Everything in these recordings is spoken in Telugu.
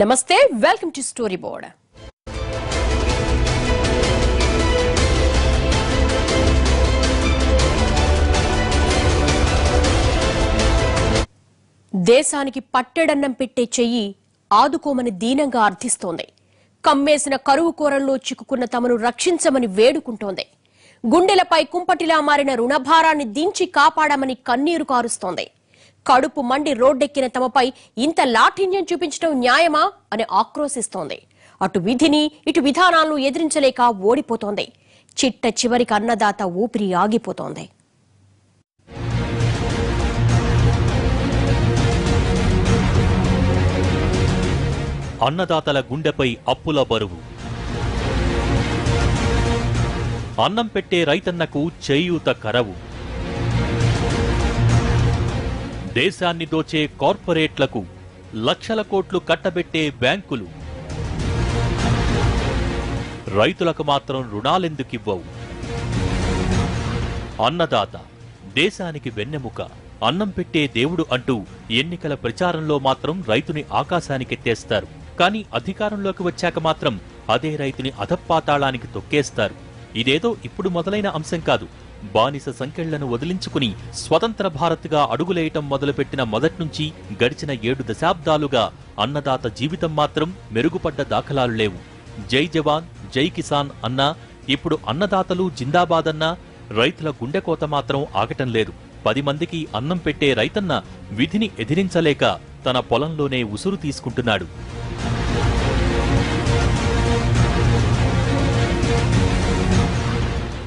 నమస్తే వెల్కమ్ టు స్టోరీ బోర్డ్. దేశానికి పట్టెడన్నం పెట్టే చెయ్యి ఆదుకోమని దీనంగా అర్థిస్తోంది. కమ్మేసిన కరువు కూరల్లో చిక్కుకున్న తమను రక్షించమని వేడుకుంటోంది. గుండెలపై కుంపటిలా మారిన రుణభారాన్ని దించి కాపాడమని కన్నీరు కారుస్తోంది. కడుపు మండి రోడ్డెక్కిన తమపై ఇంత లాఠిన్యం చూపించడం న్యాయమా అని ఆక్రోశిస్తోంది. అటు విధిని ఇటు విధానాలను ఎదిరించలేక ఓడిపోతోంది. చిట్ట చివరికి అన్నదాత ఊపిరి ఆగిపోతోంది. అన్నదాతల గుండెపై అప్పుల బరువు. అన్నం పెట్టే రైతన్నకు చేయూత కరవు. దేశాన్ని దోచే కార్పొరేట్లకు లక్షల కోట్లు కట్టబెట్టే బ్యాంకులు. రైతులకు మాత్రం రుణాలెందుకివ్వవు అన్నదాత దేశానికి వెన్నెముక అన్నం పెట్టే దేవుడు అంటూ ఎన్నికల ప్రచారంలో మాత్రం రైతుని ఆకాశానికెత్తేస్తారు. కానీ అధికారంలోకి వచ్చాక మాత్రం అదే రైతుని అధపాతాళానికి తొక్కేస్తారు. ఇదేదో ఇప్పుడు మొదలైన అంశం కాదు. బానిస సంకెళ్ళను వదిలించుకుని స్వతంత్ర భారత్గా అడుగులేయటం మొదలుపెట్టిన మొదట్నుంచి గడిచిన ఏడు దశాబ్దాలుగా అన్నదాత జీవితం మాత్రం మెరుగుపడ్డ దాఖలాలు లేవు. జై జవాన్ జై కిసాన్ అన్నా ఇప్పుడు అన్నదాతలు జిందాబాద్ అన్నా రైతుల గుండెకోత మాత్రం ఆగటం లేదు. పది మందికి అన్నం పెట్టే రైతన్న విధిని ఎదిరించలేక తన పొలంలోనే ఉసురు తీసుకుంటున్నాడు.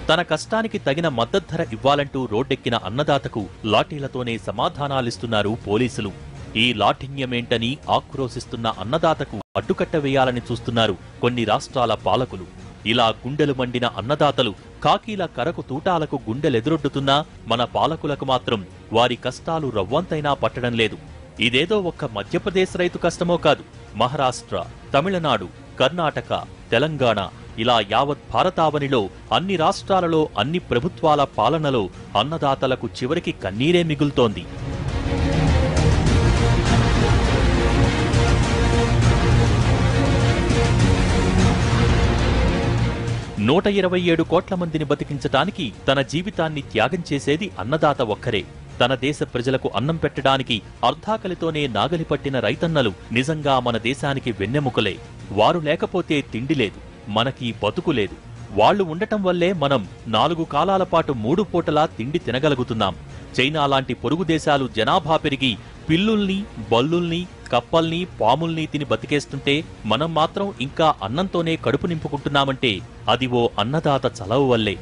తన కష్టానికి తగిన మద్దతు ఇవ్వాలంటూ రోడ్డెక్కిన అన్నదాతకు లాఠీలతోనే సమాధానాలిస్తున్నారు పోలీసులు. ఈ లాఠిన్యమేంటని ఆక్రోశిస్తున్న అన్నదాతకు అడ్డుకట్ట వేయాలని చూస్తున్నారు కొన్ని రాష్ట్రాల పాలకులు. ఇలా గుండెలు మండిన అన్నదాతలు కాకీల కరకు తూటాలకు గుండెలెదురొడ్డుతున్నా మన పాలకులకు మాత్రం వారి కష్టాలు రవ్వంతైనా పట్టడం లేదు. ఇదేదో ఒక్క మధ్యప్రదేశ్ రైతు కష్టమో కాదు. మహారాష్ట్ర తమిళనాడు కర్ణాటక తెలంగాణ ఇలా యావత్ భారతావనిలో అన్ని రాష్ట్రాలలో అన్ని ప్రభుత్వాల పాలనలో అన్నదాతలకు చివరికి కన్నీరే మిగులుతోంది. నూట ఇరవై ఏడు కోట్ల మందిని బతికించటానికి తన జీవితాన్ని త్యాగం చేసేది అన్నదాత ఒక్కరే. తన దేశ ప్రజలకు అన్నం పెట్టడానికి అర్ధాకలితోనే నాగలి పట్టిన రైతన్నలు నిజంగా మన దేశానికి వెన్నెముకలే. వారు లేకపోతే తిండి లేదు. మనకి బతుకు లేదు. వాళ్ళు ఉండటం వల్లే మనం నాలుగు కాలాల పాటు మూడు పూటలా తిండి తినగలుగుతున్నాం. చైనా లాంటి పొరుగు దేశాలు జనాభా పెరిగి పిల్లుల్ని బల్లుల్ని కప్పల్ని పాముల్ని తిని బతికేస్తుంటే మనం మాత్రం ఇంకా అన్నంతోనే కడుపు నింపుకుంటున్నామంటే అది ఓ అన్నదాత చలవు వల్లే.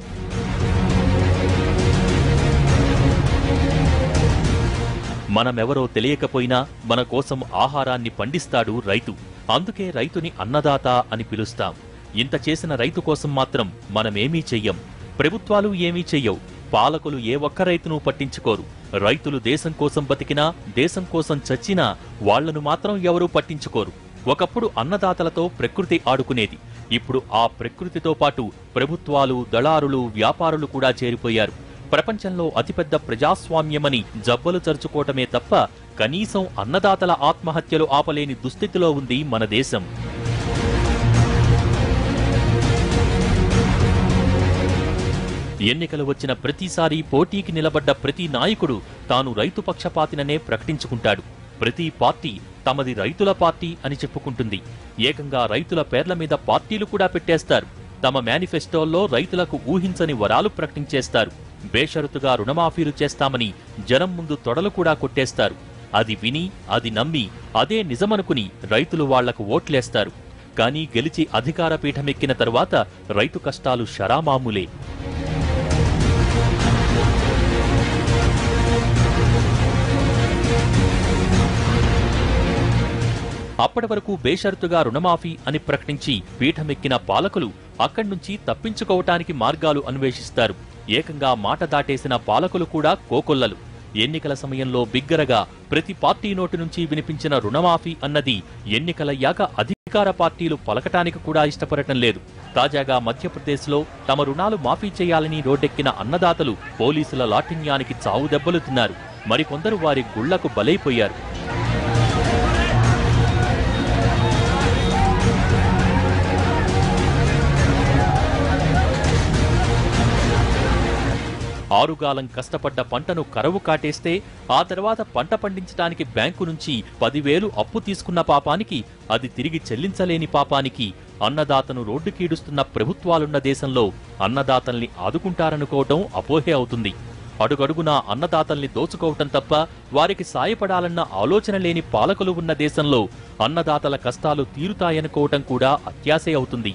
మనమెవరో తెలియకపోయినా మన కోసం ఆహారాన్ని పండిస్తాడు రైతు. అందుకే రైతుని అన్నదాత అని పిలుస్తాం. ఇంత చేసిన రైతు కోసం మాత్రం మనమేమీ చెయ్యం. ప్రభుత్వాలు ఏమీ చెయ్యవు. పాలకులు ఏ ఒక్క రైతును పట్టించుకోరు. రైతులు దేశం కోసం బతికినా దేశం కోసం చచ్చినా వాళ్ళను మాత్రం ఎవరూ పట్టించుకోరు. ఒకప్పుడు అన్నదాతలతో ప్రకృతి ఆడుకునేది. ఇప్పుడు ఆ ప్రకృతితో పాటు ప్రభుత్వాలు దళారులు వ్యాపారులు కూడా చేరిపోయారు. ప్రపంచంలో అతిపెద్ద ప్రజాస్వామ్యమని జబ్బలు చరుచుకోవటమే తప్ప కనీసం అన్నదాతల ఆత్మహత్యలు ఆపలేని దుస్థితిలో ఉంది మన దేశం. ఎన్నికలు వచ్చిన ప్రతిసారి పోటీకి నిలబడ్డ ప్రతి నాయకుడు తాను రైతు పక్షపాతిననే ప్రకటించుకుంటాడు. ప్రతి పార్టీ తమది రైతుల పార్టీ అని చెప్పుకుంటుంది. ఏకంగా రైతుల పేర్ల మీద పార్టీలు కూడా పెట్టేస్తారు. తమ మేనిఫెస్టోల్లో రైతులకు ఊహించని వరాలు ప్రకటించేస్తారు. బేషరతుగా రుణమాఫీలు చేస్తామని జనం ముందు తొడలు కూడా కొట్టేస్తారు. అది విని అది నమ్మి అదే నిజమనుకుని రైతులు వాళ్ళకు ఓట్లేస్తారు. కానీ గెలిచి అధికార పీఠమెక్కిన తరువాత రైతు కష్టాలు షరామామూలే. అప్పటి వరకు బేషరతుగా రుణమాఫీ అని ప్రకటించి పీఠమెక్కిన పాలకులు అక్కడి నుంచి తప్పించుకోవటానికి మార్గాలు అన్వేషిస్తారు. ఏకంగా మాట దాటేసిన పాలకులు కూడా కోకొల్లలు. ఎన్నికల సమయంలో బిగ్గరగా ప్రతి పార్టీ నోటి నుంచి వినిపించిన రుణమాఫీ అన్నది ఎన్నికలయ్యాక అధికార పార్టీలు పలకటానికి కూడా ఇష్టపడటం లేదు. తాజాగా మధ్యప్రదేశ్లో తమ రుణాలు మాఫీ చేయాలని రోడ్డెక్కిన అన్నదాతలు పోలీసుల లాఠిన్యానికి చావు దెబ్బలు తిన్నారు. మరికొందరు వారి గుళ్ళకు బలైపోయారు. ఆరుగాలం కష్టపడ్డ పంటను కరవు కాటేస్తే ఆ తర్వాత పంట పండించడానికి బ్యాంకు నుంచి పదివేలు అప్పు తీసుకున్న పాపానికి అది తిరిగి చెల్లించలేని పాపానికి అన్నదాతను రోడ్డుకీడుస్తున్న ప్రభుత్వాలున్న దేశంలో అన్నదాతల్ని ఆదుకుంటారనుకోవటం అపోహే అవుతుంది. అడుగడుగునా అన్నదాతల్ని దోచుకోవటం తప్ప వారికి సాయపడాలన్న ఆలోచన లేని పాలకులు ఉన్న దేశంలో అన్నదాతల కష్టాలు తీరుతాయనుకోవటం కూడా అత్యాశే అవుతుంది.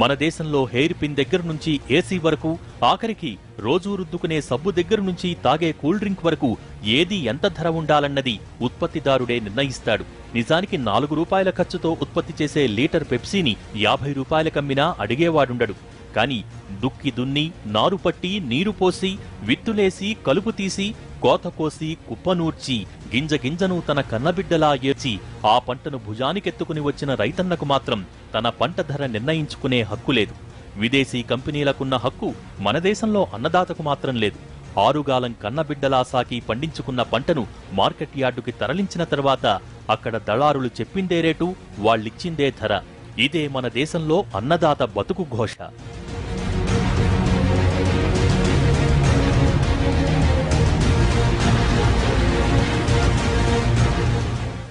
మన దేశంలో హెయిర్ పిన్ దగ్గర నుంచి ఏసీ వరకు ఆఖరికి రోజూ రుద్దుకునే సబ్బు దగ్గర నుంచి తాగే కూల్ డ్రింక్ వరకు ఏది ఎంత ధర ఉండాలన్నది ఉత్పత్తిదారుడే నిర్ణయిస్తాడు. నిజానికి నాలుగు రూపాయల ఖర్చుతో ఉత్పత్తి చేసే లీటర్ పెప్సీని యాభై రూపాయలకమ్మినా అడిగేవాడుండడు. కాని దుక్కి దున్ని నారు పట్టి నీరు పోసి విత్తులేసి కలుపు తీసి కోత కోసి కుప్పనూర్చి గింజ గింజను తన కన్నబిడ్డలా ఏర్చి ఆ పంటను భుజానికెత్తుకుని వచ్చిన రైతన్నకు మాత్రం తన పంట ధర నిర్ణయించుకునే హక్కు లేదు. విదేశీ కంపెనీలకున్న హక్కు మన దేశంలో అన్నదాతకు మాత్రం లేదు. ఆరుగాలం కన్నబిడ్డలా సాకి పండించుకున్న పంటను మార్కెట్ యార్డుకి తరలించిన తర్వాత అక్కడ దళారులు చెప్పిందే రేటు వాళ్ళిచ్చిందే ధర. ఇదే మన దేశంలో అన్నదాత బతుకు ఘోష.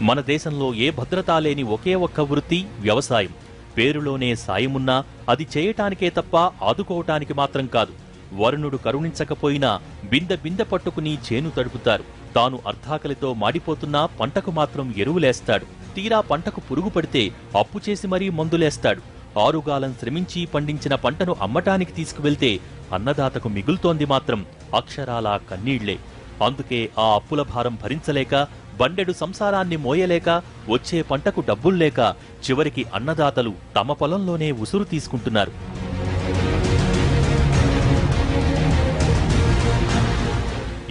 మన దేశంలో ఏ భద్రతా లేని ఒకే ఒక్క వృత్తి వ్యవసాయం. పేరులోనే సాయమున్నా అది చేయటానికే తప్ప ఆదుకోవటానికి మాత్రం కాదు. వరుణుడు కరుణించకపోయినా బిందె బిందె పట్టుకుని చేను తడుపుతారు. తాను అర్ధాకలితో మాడిపోతున్నా పంటకు మాత్రం ఎరువులేస్తాడు తీరా పంటకు పురుగు పడితే అప్పు చేసి మరీ మందులేస్తాడు ఆరుగాలం శ్రమించి పండించిన పంటను అమ్మటానికి తీసుకువెళ్తే అన్నదాతకు మిగులుతోంది మాత్రం అక్షరాలా కన్నీళ్ళే. అందుకే ఆ అప్పుల భారం భరించలేక బండెడు సంసారాన్ని మోయలేక వచ్చే పంటకు డబ్బుల్లేక చివరికి అన్నదాతలు తమ పొలంలోనే ఉసురు తీసుకుంటున్నారు.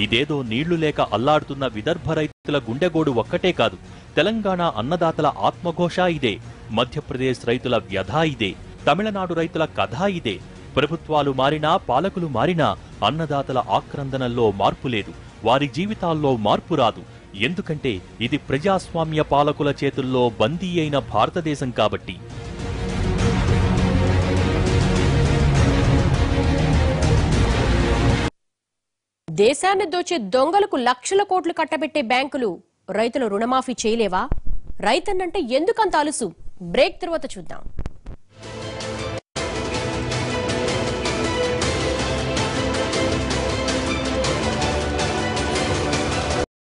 ఇదేదో నీళ్ళు లేక అల్లాడుతున్న విదర్భ రైతుల గుండెగోడు ఒక్కటే కాదు తెలంగాణ అన్నదాతల ఆత్మఘోష ఇదే మధ్యప్రదేశ్ రైతుల వ్యధ ఇదే తమిళనాడు రైతుల కథ ఇదే ప్రభుత్వాలు మారినా పాలకులు మారినా అన్నదాతల ఆక్రందనల్లో మార్పు లేదు వారి జీవితాల్లో మార్పు రాదు ఎందుకంటే ఇది ప్రజాస్వామ్య పాలకుల చేతుల్లో బందీ అయిన భారతదేశం కాబట్టి. దేశాన్ని దోచే దొంగలకు లక్షల కోట్లు కట్టబెట్టే బ్యాంకులు రైతుల రుణమాఫీ చేయలేవా? రైతన్నంటే ఎందుకంత అలుసు? బ్రేక్ తర్వాత చూద్దాం.